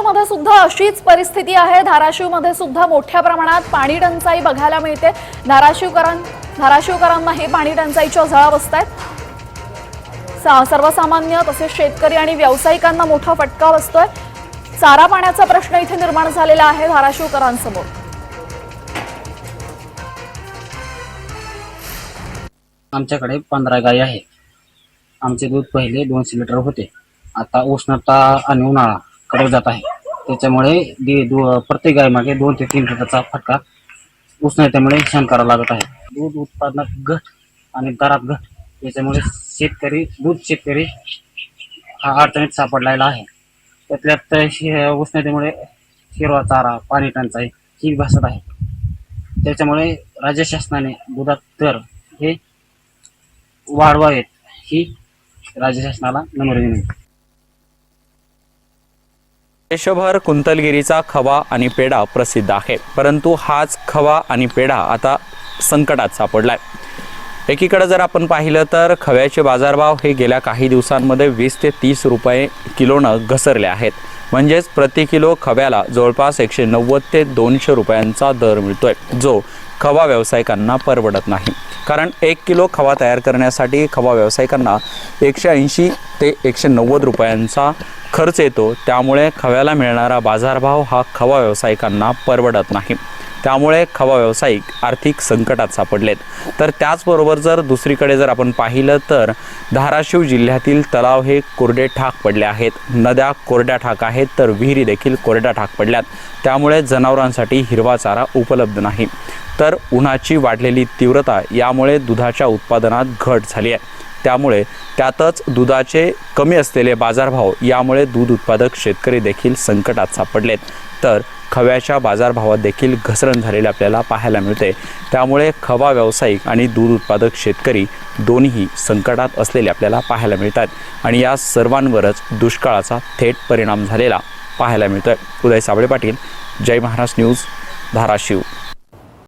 धाराशिवमध्ये सुद्धा अशीच परिस्थिती आहे. धाराशिवमध्ये सुद्धा मोठ्या प्रमाणात पाणी टंचाई बघायला मिळते. धाराशिवकरां धाराशिवकरांनाही पाणी टंचाईच्या झळा बसत आहेत सर्वसामान्य तसेच शेतकरी आणि व्यावसायिकांना मोठा फटका बसतोय. चारा पाण्याचा प्रश्न इथे निर्माण झालेला आहे धाराशिवकरांसमोर. आमच्याकडे पंधरा गाई आहेत. आमचे दूध पहिले दोनशे लिटर होते. आता उष्णता आणि उन्हाळा कडक जात आहे. त्याच्यामुळे दि- दु- प्रत्येक गायीमागे दोन ते तीन लिटरचा फटका उष्णतेमुळे सहन करावा लागत आहे. दूध उत्पादनात घट आणि दरात घट याच्यामुळे शेतकरी दूध शेतकरी हा अडचणीत सापडलेला आहे. त्यातल्या त्यात उष्णतेमुळे हिरवा चारा पाणी टंचाई ही भासत आहे. त्याच्यामुळे राज्य शासनाने दुधात दर हे वाढवावेत ही राज्य शासनाला नम्र विनंती. देशभर कुंतलगिरीचा खवा आणि पेढा प्रसिद्ध आहे. परंतु हाच खवा आणि पेढा आता संकटात सापडला आहे एकीकडे जर आपण पाहिलं तर खव्याचे बाजारभाव हे गेल्या काही दिवसांमध्ये वीस ते तीस रुपये किलोनं घसरले आहेत. म्हणजेच प्रति किलो खव्याला जवळपास एकशे नव्वद ते दोनशे रुपयांचा दर मिळतोय जो खवा व्यावसायिकांना परवडत नाही. कारण एक किलो खवा तयार करण्यासाठी खवा व्यावसायिकांना एकशे ऐंशी ते एकशे नव्वद रुपयांचा खर्च येतो त्यामुळे खव्याला मिळणारा बाजारभाव हा खवा व्यावसायिकांना परवडत नाही. त्यामुळे खवा व्यावसायिक आर्थिक संकटात सापडलेत. तर त्याचबरोबर जर दुसरीकडे जर आपण पाहिलं तर धाराशिव जिल्ह्यातील तलाव हे कोरडे ठाक पडले आहेत. नद्या कोरड्या ठाक आहेत तर विहिरी देखील कोरड्या ठाक पडल्यात. त्यामुळे जनावरांसाठी हिरवा चारा उपलब्ध नाही. तर उन्हाची वाढलेली तीव्रता यामुळे दुधाच्या उत्पादनात घट झाली आहे. त्यामुळे त्यातच दुधाचे कमी असलेले बाजारभाव यामुळे दूध उत्पादक शेतकरी देखील संकटात सापडलेत. तर खव्याच्या बाजारभावात देखील घसरण झालेले आपल्याला पाहायला मिळते. त्यामुळे खवा व्यावसायिक आणि दूध उत्पादक शेतकरी दोन्ही संकटात असलेले आपल्याला पाहायला मिळतात आणि या सर्वांवरच दुष्काळाचा थेट परिणाम झालेला पाहायला मिळतोय. उदय साबळे पाटील जय महाराष्ट्र न्यूज धाराशिव.